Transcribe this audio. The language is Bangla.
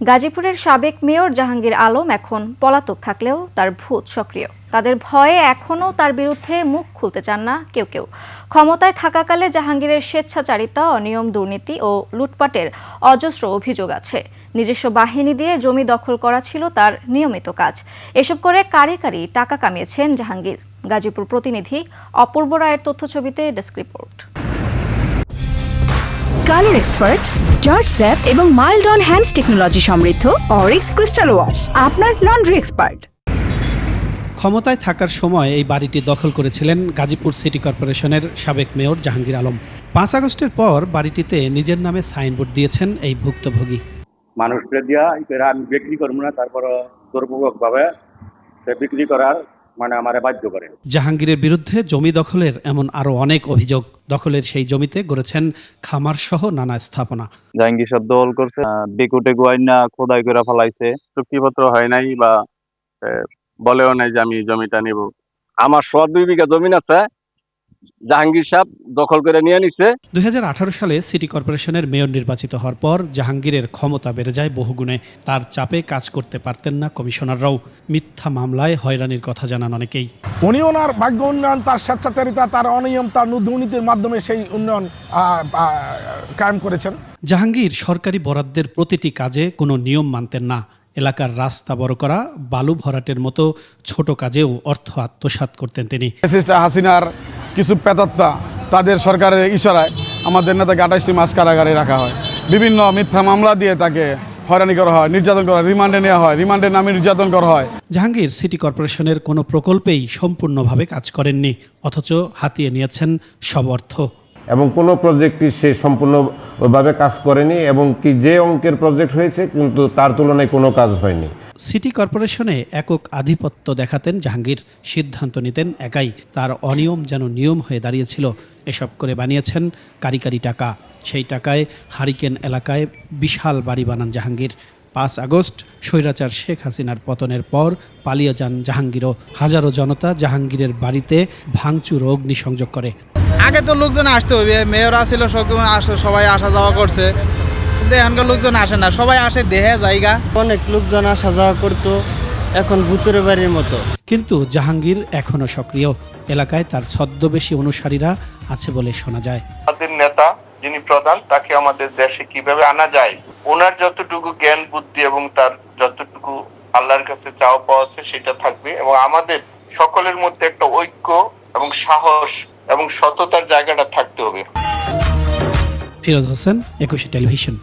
গাজীপুরের সাবেক মেয়র জাহাঙ্গীর আলম এখন পলাতক থাকলেও তার ভূত সক্রিয়। তাদের ভয়ে এখনও তার বিরুদ্ধে মুখ খুলতে চান না কেউ কেউ। ক্ষমতায় থাকাকালে জাহাঙ্গীরের স্বেচ্ছাচারিতা, অনিয়ম, দুর্নীতি ও লুটপাটের অজস্র অভিযোগ আছে। নিজস্ব বাহিনী দিয়ে জমি দখল করা ছিল তার নিয়মিত কাজ। এসব করে কারি কারি টাকা কামিয়েছেন জাহাঙ্গীর। গাজীপুর প্রতিনিধি অপূর্ব রায়ের তথ্যছবিতে desk report. Colour expert George sap এবং মাইল্ড অন হ্যান্ডস টেকনোলজি সমৃদ্ধ অরিক্স ক্রিস্টাল ওয়াশ আপনার লন্ড্রি এক্সপার্ট ক্ষমতায় থাকার সময় এই বাড়িটি দখল করেছিলেন গাজীপুর সিটি কর্পোরেশনের সাবেক মেয়র জাহাঙ্গীর আলম। পাঁচ আগস্টের পর বাড়িটিতে নিজের নামে সাইনবোর্ড দিয়েছেন এই ভুক্তভোগী। মানুষকে দিয়া আমি বিক্রি করব না তারপর জোরপূর্বক ভাবে সে বিক্রি করার মানে আমারে বাধ্য করেন। জাহাঙ্গীরের বিরুদ্ধে জমি দখলের এমন আরও অনেক অভিযোগ। দখলের সেই জমিতে গড়েছেন খামার সহ নানা স্থাপনা। জাহাঙ্গীর সব দল করছে বিকুটে গোয়াইনা খোদাই করে ফেলাইছে। চুক্তিপত্র হয় নাই বা বলেও নাই যে আমি জমিটা নিব। আমার সব দুই বিঘা জমিন আছে জাহাঙ্গীর সাহেব দখল করে নিয়ে নিচ্ছে দুই সালে সিটি কর্পোরেশনের মেয়র নির্বাচিত হওয়ার পর জাহাঙ্গীরের ক্ষমতা বেড়ে যায় বহুগুণে। তার চাপে কাজ করতে পারতেন না কমিশনাররাও। মিথ্যা মামলায় হয়রানির কথা জানান অনেকেই। উনি ওনার ভাগ্য উন্নয়ন তার স্বেচ্ছাচারিতা তার অনিয়ম তার দুর্নীতির মাধ্যমে সেই উন্নয়ন কায়েম করেছেন। জাহাঙ্গীর সরকারি বরাদ্দের প্রতিটি কাজে কোনো নিয়ম মানতেন না। এলাকার রাস্তা বড় করা বালু ভরাটের মতো ছোট কাজেও অর্থ আত্মসাৎ করতেন তিনি। সিস্টার হাসিনার কিছু পেতাত্তা তাদের সরকারের ইশারায় আমাদের নেতাকে আঠাশটি মাস কারাগারে রাখা হয়। বিভিন্ন মিথ্যা মামলা দিয়ে তাকে হয়রানি করা হয়, নির্যাতন করা হয়, রিমান্ডে নেওয়া হয় রিমান্ডের নামে নির্যাতন করা হয়। জাহাঙ্গীর সিটি কর্পোরেশনের কোনো প্রকল্পেই সম্পূর্ণভাবে কাজ করেননি, অথচ হাতিয়ে নিয়েছেন সব অর্থ। এবং কোনো প্রজেক্টই সে সম্পূর্ণভাবে কাজ করেনি এবং কি যে অঙ্কের প্রজেক্ট হয়েছে কিন্তু তার তুলনায় কোনো কাজ হয়নি। সিটি কর্পোরেশনে একক আধিপত্য দেখাতেন জাহাঙ্গীর। সিদ্ধান্ত নিতেন একাই। তার অনিয়ম যেন নিয়ম হয়ে দাঁড়িয়েছিল, এসব করে বানিয়েছেন কারি কারি টাকা। সেই টাকায় হারিকেন এলাকায় বিশাল বাড়ি বানান জাহাঙ্গীর। পাঁচ আগস্ট, স্বৈরাচার শেখ হাসিনার পতনের পর পালিয়ে যান জাহাঙ্গীরও। হাজারো জনতা জাহাঙ্গীরের বাড়িতে ভাঙচুর অগ্নিসংযোগ করে। আগে তো লোকজন আসতে হবে মেয়র আসে- সবাই আসা যাওয়া করছে। কিন্তু এখনকার লোকজন আসে না সবাই আসে দেহে জায়গা। অনেক লোকজন আসা যাওয়া করতো এখন ভূতের বাড়ির মতো। কিন্তু জাহাঙ্গীর এখনও সক্রিয়। এলাকায় তার ছদ্মবেশী অনুসারীরা আছে বলে শোনা যায়। আমাদের নেতা যিনি প্রধান তাকে আমাদের দেশে কীভাবে আনা যায় ওনার যতটুকু জ্ঞান বুদ্ধি এবং তার যতটুকু আল্লাহর কাছে চাওয়া পাওয়া আছে সেটা থাকবে। এবং আমাদের সকলের মধ্যে একটা ঐক্য এবং সাহস এবং সততার জায়গাটা থাকতে হবে। ফিরোজ হোসেন একুশে টেলিভিশন।